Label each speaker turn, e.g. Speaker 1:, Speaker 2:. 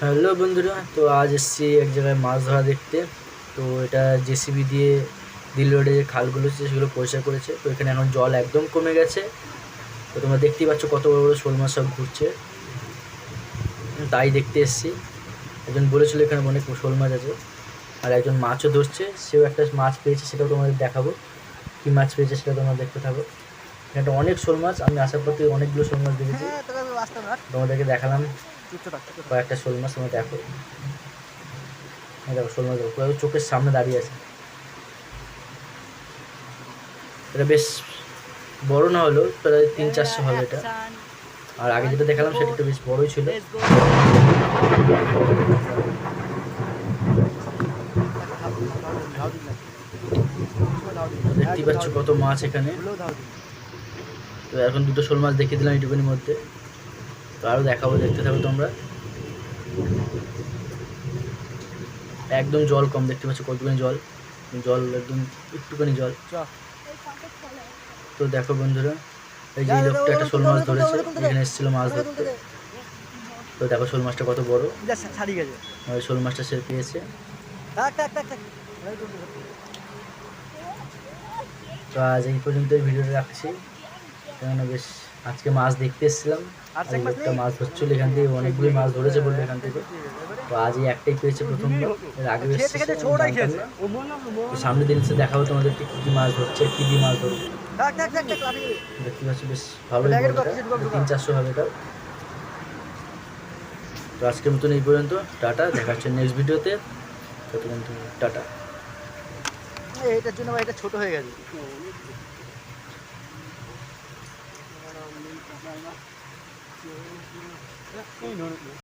Speaker 1: Hello বন্ধুরা, তো আজ এসেছি এক জায়গায় মাছ ধরা দেখতে। তো এটা জেসিবি দিয়ে দিল রোডে যে খালগুলো ছিল সেগুলো পরিষ্কার করেছে। তো এখানে এখন জল একদম কমে গেছে। তো তোমরা দেখতেই পাচ্ছ কত বড় বড় শোল মাছ সব ঘুরছে। তাই দেখতে এসেছি। একজন বলেছিল এখানে অনেক শোল মাছ আছে, আর একজন মাছও ধরছে। সেও একটা মাছ পেয়েছে, সেটাও তোমাদের দেখাবো। কী মাছ পেয়েছে সেটা তোমরা দেখতে থাকো। এখানে অনেক শোল মাছ, আমি পর থেকে অনেকগুলো শোল মাছ দেখেছি। তোমাদেরকে দেখালাম কয়েকটা শোল মাছ তোমরা দেখো। দেখো, শোল মাছ দেখো চোখের সামনে দাঁড়িয়ে আছে। এটা বেশ বড় না হলেও, প্রায় তিন চারশো হবে এটা। আর আগে যেটা দেখালাম, সেটা একটু বেশ বড়ই ছিল। দেখতেই পাচ্ছ কত মাছ এখানে। তো এখন দুটো শোল মাছ দেখিয়ে দিলাম এইটুকুনির মধ্যে। তো আরও দেখাবো দেখতে থাকো তোমরা। একদম জল কম দেখতে পাচ্ছ কতখানি জল? জল একদম একটুখানি জল। তো দেখো বন্ধুরা এই যে লোকটা একটা শোল মাছ ধরেছে এখানে এসেছিল মাছ ধরতে। তো দেখো শোল মাছটা কত বড়। ওই শোল মাছটা সে পেয়েছে। তো আজ এই পর্যন্ত ভিডিওটা রাখছি। কেননা বেশ আজকে মাছ দেখতে এসেছিলাম। আর এই মাছ ধরছিল এখান থেকে অনেকগুলি মাছ ধরেছে বলল এখান থেকে। তো আজ এই একটাই পেয়েছে প্রথমবার এর আগে তো সামনের দিন এসে দেখাবো তোমাদেরকে কী কী মাছ ধরছে কী দিয়ে মাছ ধরবে। দেখতে পাচ্ছি বেশ ভালোই তিন চারশো হবে এটা। তো আজকের মতন এই পর্যন্ত। টাটা দেখা হচ্ছে নেক্সট ভিডিওতে। ততক্ষণ টাটা।
Speaker 2: এটার জন্য এটা ছোট হয়ে গেছে। Yeah, you know it.